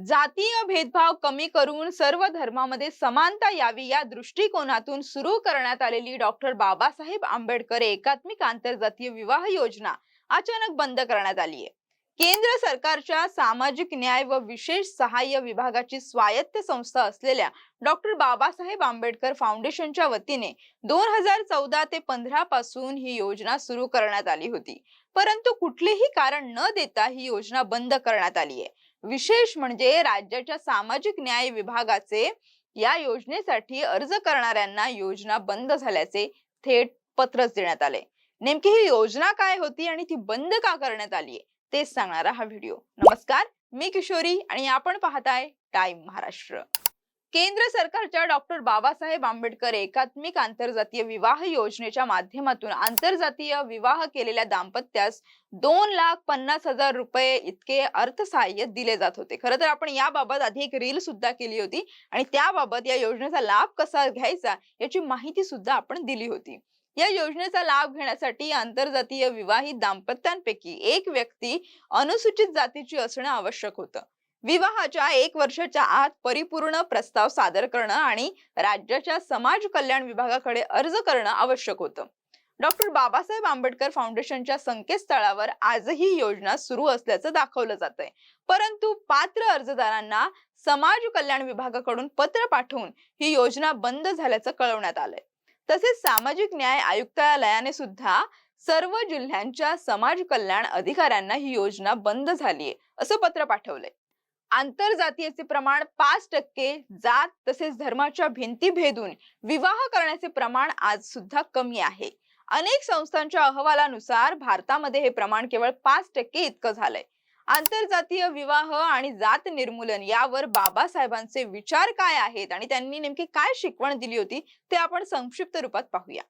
जातीय भेदभाव कमी करून सर्व धर्मामध्ये समानता यावी या दृष्टिकोनातून सुरू करण्यात आलेली डॉक्टर बाबासाहेब आंबेडकर एकात्मिक आंतरजातीय विवाह योजना अचानक बंद करण्यात आली आहे केंद्र सरकारच्या सामाजिक न्याय व विशेष सहाय्य विभागाची स्वायत्त संस्था असलेल्या डॉक्टर बाबासाहेब आंबेडकर फाउंडेशनच्या वतीने दोन हजार चौदा ते पंधरा पासून ही योजना सुरू करण्यात आली होती. परंतु कुठलेही कारण न देता ही योजना बंद करण्यात आली आहे विशेष म्हणजे राज्याच्या सामाजिक न्याय विभागाचे या योजनेसाठी अर्ज करणाऱ्यांना योजना बंद झाल्याचे थेट पत्रच देण्यात आले नेमकी ही योजना काय होती आणि ती बंद का करण्यात आली तेच सांगणारा हा व्हिडिओ. नमस्कार मी किशोरी आणि आपण पाहताय टाइम महाराष्ट्र. केंद्र सरकारच्या डॉक्टर बाबासाहेब आंबेडकर एकात्मिक आंतरजातीय विवाह योजनेच्या माध्यमातून आंतरजातीय विवाह केलेल्या दाम्पत्यास दोन लाख पन्नास हजार रुपये इतके अर्थसहाय्य दिले जात होते. खरं तर आपण याबाबत आधी एक रील सुद्धा केली होती आणि त्याबाबत या योजनेचा लाभ कसा घ्यायचा याची माहिती सुद्धा आपण दिली होती. या योजनेचा लाभ घेण्यासाठी आंतरजातीय विवाहित दाम्पत्यांपैकी एक व्यक्ती अनुसूचित जातीची असणं आवश्यक होतं. विवाहाच्या एक वर्षाच्या आत परिपूर्ण प्रस्ताव सादर करणं आणि राज्याच्या समाज कल्याण विभागाकडे अर्ज करणं आवश्यक होतं. डॉक्टर बाबासाहेब आंबेडकर फाउंडेशनच्या संकेतस्थळावर आजही ही योजना सुरू असल्याचं दाखवलं जात आहे परंतु पात्र अर्जदारांना समाज कल्याण विभागाकडून पत्र पाठवून ही योजना बंद झाल्याचं कळवण्यात आलंय. तसेच सामाजिक न्याय आयुक्तालयाने सुद्धा सर्व जिल्ह्यांच्या समाज कल्याण अधिकाऱ्यांना ही योजना बंद झालीये असं पत्र पाठवलंय. आंतरजातीयचे प्रमाण पाच टक्के जात तसेच धर्माच्या भिंती भेदून विवाह करण्याचे प्रमाण आज सुद्धा कमी आहे. अनेक संस्थांच्या अहवालानुसार भारतामध्ये हे प्रमाण केवळ पाच टक्के इतकं झालंय. आंतरजातीय विवाह आणि जात निर्मूलन यावर बाबासाहेबांचे विचार काय आहेत आणि त्यांनी नेमकी काय शिकवण दिली होती ते आपण संक्षिप्त रूपात पाहूया.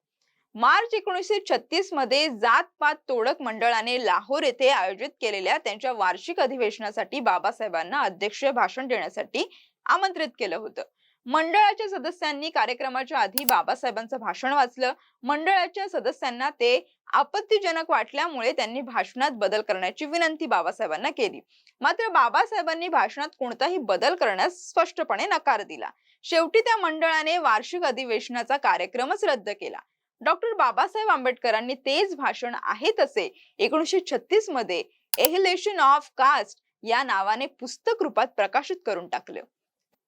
मार्च एकोणीसशे छत्तीसमध्ये जात पात तोडक मंडळाने लाहोर येथे आयोजित केलेल्या त्यांच्या वार्षिक अधिवेशनासाठी बाबासाहेबांना अध्यक्ष भाषण देण्यासाठी आमंत्रित केलं होतं. मंडळाच्या सदस्यांनी कार्यक्रमाच्या आधी बाबासाहेबांचं भाषण वाचलं. मंडळाच्या सदस्यांना ते आपत्तीजनक वाटल्यामुळे त्यांनी भाषणात बदल करण्याची विनंती बाबासाहेबांना केली. मात्र बाबासाहेबांनी भाषणात कोणताही बदल करण्यास स्पष्टपणे नकार दिला. शेवटी त्या मंडळाने वार्षिक अधिवेशनाचा कार्यक्रमच रद्द केला. डॉक्टर बाबासाहेब आंबेडकरांनी तेच भाषण आहे तसे एकोणीसशे छत्तीसमध्ये एहिलेशन ऑफ कास्ट या नावाने पुस्तक रूपात प्रकाशित करून टाकलं.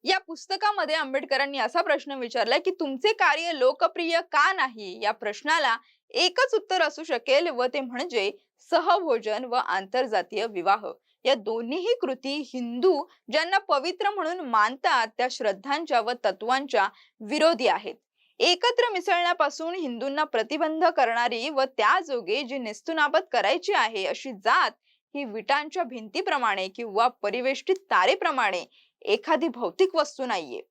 या पुस्तकामध्ये आंबेडकरांनी असा प्रश्न विचारला की तुमचे कार्य लोकप्रिय का नाही? या प्रश्नाला एकच उत्तर असू शकेल व ते म्हणजे सहभोजन व आंतरजातीय विवाह. या दोन्हीही कृती हिंदू ज्यांना पवित्र म्हणून मानतात त्या श्रद्धांच्या व तत्वांच्या विरोधी आहेत. एकत्र मिसळण्यापासून हिंदूंना प्रतिबंध करणारी व त्या जोगे जी नेस्तुनाबत करायची आहे अशी जात ही विटांच्या भिंतीप्रमाणे किंवा परिवेष्टित तारेप्रमाणे एखादी भौतिक वस्तू नाहीये.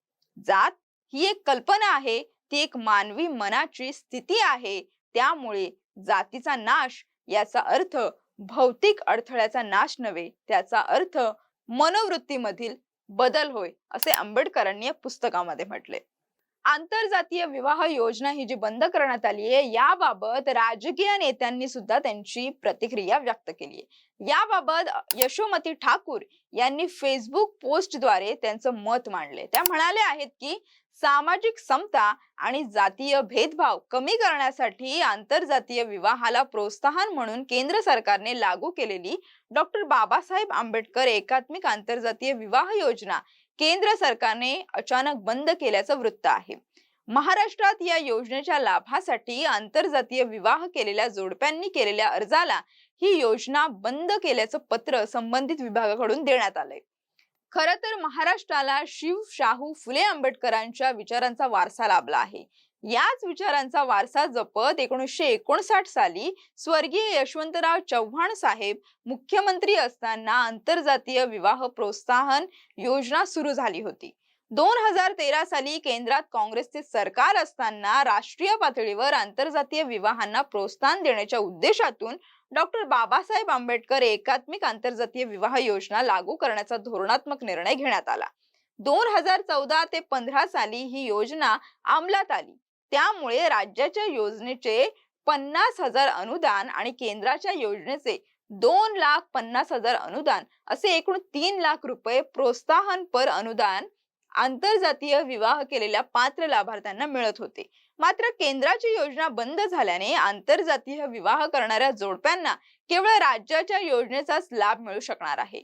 जात ही एक कल्पना आहे ती एक मानवी मनाची स्थिती आहे त्यामुळे जातीचा नाश याचा अर्थ भौतिक अडथळ्याचा नाश नव्हे त्याचा अर्थ मनोवृत्तीमधील बदल होय असे आंबेडकरांनी या पुस्तकामध्ये म्हटले. आंतरजातीय विवाह योजना ही जी बंद करण्यात आली आहे याबाबत राजकीय नेत्यांनी सुद्धा त्यांची प्रतिक्रिया व्यक्त केली आहे. याबाबत यशोमती ठाकूर यांनी फेसबुक पोस्टद्वारे त्यांचं मत मांडले त्या म्हणाले आहेत की सामाजिक समता आणि जातीय भेदभाव कमी करण्यासाठी आंतरजातीय विवाहाला प्रोत्साहन म्हणून केंद्र सरकारने लागू केलेली डॉक्टर बाबासाहेब आंबेडकर एकात्मिक आंतरजातीय विवाह योजना केंद्र सरकारने अचानक बंद केल्याचं वृत्त आहे. महाराष्ट्रात या योजनेच्या लाभासाठी आंतरजातीय विवाह केलेल्या जोडप्यांनी केलेल्या अर्जाला ही योजना बंद केल्याचं पत्र संबंधित विभागाकडून देण्यात आलंय. खर तर महाराष्ट्राला शिव शाहू फुले आंबेडकरांच्या विचारांचा वारसा लाभला आहे. याच विचारांचा वारसा जपत एकोणीसशे एकोणसाठ साली स्वर्गीय यशवंतराव चव्हाण साहेब मुख्यमंत्री असताना आंतरजातीय विवाह प्रोत्साहन योजना सुरू झाली होती. दोन हजार तेरा साली केंद्रात काँग्रेसचे सरकार असताना राष्ट्रीय पातळीवर आंतरजातीय विवाहांना प्रोत्साहन देण्याच्या उद्देशातून डॉक्टर बाबासाहेब आंबेडकर एकात्मिक आंतरजातीय विवाह योजना लागू करण्याचा धोरणात्मक निर्णय घेण्यात आला. दोन हजार चौदा ते पंधरा साली ही योजना अंमलात आली. त्यामुळे राज्याच्या योजनेचे पन्नास हजार अनुदान आणि केंद्राच्या योजनेचे दोन लाख पन्नास हजार अनुदान असे एकूण तीन लाख रुपये प्रोत्साहनपर अनुदान आंतरजातीय विवाह केलेल्या पात्र लाभार्थ्यांना मिळत होते. मात्र केंद्राची योजना बंद झाल्याने आंतरजातीय विवाह करणाऱ्या जोडप्यांना केवळ राज्याच्या योजनेचाच लाभ मिळू शकणार आहे.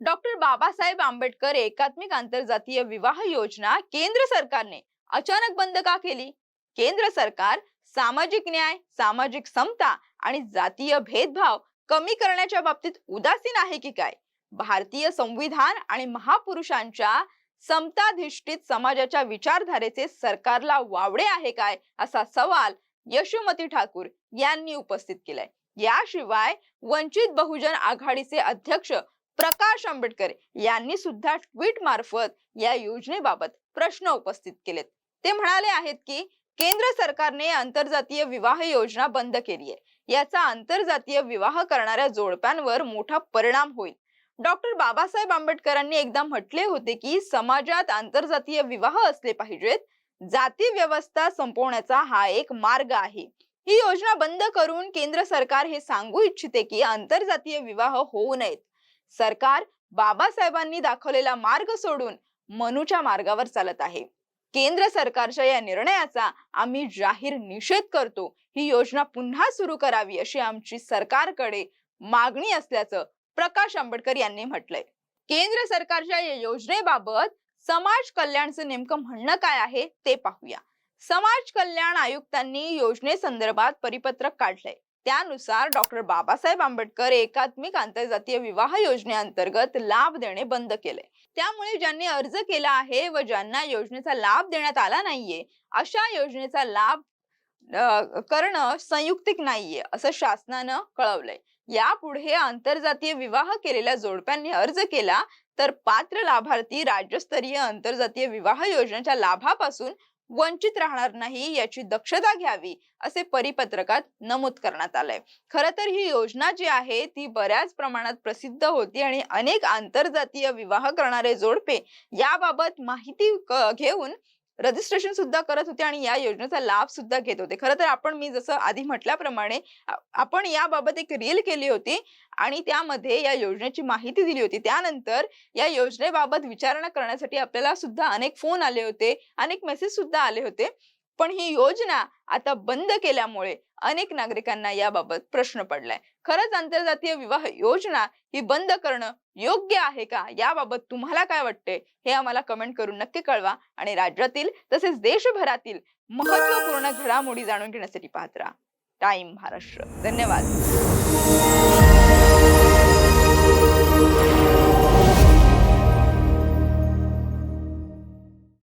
डॉक्टर बाबासाहेब आंबेडकर एकात्मिक आंतरजातीय विवाह योजना केंद्र सरकारने अचानक बंद का केली? केंद्र सरकार सामाजिक न्याय सामाजिक समता आणि जातीय भेदभाव कमी करण्याच्या बाबतीत उदासीन आहे की काय? भारतीय संविधान आणि महापुरुषांच्या समताधिष्ठित समाजाच्या विचारधारेचे सरकारला वावडे आहे काय? असा सवाल यशोमती ठाकूर यांनी उपस्थित केलाय. याशिवाय वंचित बहुजन आघाडीचे अध्यक्ष प्रकाश आंबेडकर यांनी सुद्धा ट्विट मार्फत या योजनेबाबत प्रश्न उपस्थित केलेत. ते म्हणाले आहेत की केंद्र सरकारने आंतरजातीय विवाह योजना बंद केली आहे याचा आंतरजातीय विवाह करणाऱ्या जोडप्यांवर मोठा परिणाम होईल. डॉक्टर बाबासाहेब आंबेडकरांनी एकदा म्हटले होते की समाजात आंतरजातीय विवाह असले पाहिजेत. जाती व्यवस्था संपवण्याचा हा एक मार्ग आहे. ही योजना बंद करून केंद्र सरकार हे सांगू इच्छिते की आंतरजातीय विवाह होऊ नयेत. सरकार बाबासाहेबांनी दाखवलेला मार्ग सोडून मनूच्या मार्गावर चालत आहे. केंद्र सरकारच्या या निर्णयाचा आम्ही जाहीर निषेध करतो. ही योजना पुन्हा सुरू करावी अशी आमची सरकारकडे मागणी असल्याचं प्रकाश आंबेडकर यांनी म्हटलंय. केंद्र सरकारच्या या योजनेबाबत समाज कल्याणचं नेमकं म्हणणं काय आहे ते पाहूया. समाज कल्याण आयुक्तांनी योजनेसंदर्भात परिपत्रक काढलंय. त्यानुसार डॉक्टर बाबासाहेब आंबेडकर एकात्मिक आंतरजातीय विवाह योजनेअंतर्गत लाभ देणे बंद केले त्यामुळे ज्यांनी अर्ज केला आहे व ज्यांना योजनेचा लाभ देण्यात आला नाहीये अशा योजनेचा लाभ करणं संयुक्तिक नाहीये असं शासनानं कळवलंय. यापुढे आंतरजातीय विवाह केलेल्या जोडप्यांनी अर्ज केला तर पात्र लाभार्थी राज्यस्तरीय आंतरजातीय विवाह योजनेच्या लाभापासून वंचित राहणार नाही याची दक्षता घ्यावी असे परिपत्रकात नमूद करण्यात आलंय. खर तर ही योजना जी आहे ती बऱ्याच प्रमाणात प्रसिद्ध होती आणि अनेक आंतरजातीय विवाह करणारे जोडपे याबाबत माहिती घेऊन रजिस्ट्रेशन सुद्धा करत होते आणि या योजनेचा लाभ सुद्धा घेत होते. खरं तर आपण मी जसं आधी म्हटल्याप्रमाणे आपण याबाबत एक रील केली होती आणि त्यामध्ये या योजनेची माहिती दिली होती. त्यानंतर या योजनेबाबत विचारणा करण्यासाठी आपल्याला सुद्धा अनेक फोन आले होते अनेक मेसेज सुद्धा आले होते. पण ही योजना आता बंद केल्यामुळे अनेक नागरिकांना याबाबत प्रश्न पडलाय. खरंच आंतरजातीय विवाह योजना ही बंद करणं योग्य आहे का? याबाबत तुम्हाला काय वाटते हे आम्हाला कमेंट करून नक्की कळवा आणि राज्यातील तसेच देशभरातील महत्त्वपूर्ण घडामोडी जाणून घेण्यासाठी पाहत राहा. टाइम महाराष्ट्र. धन्यवाद.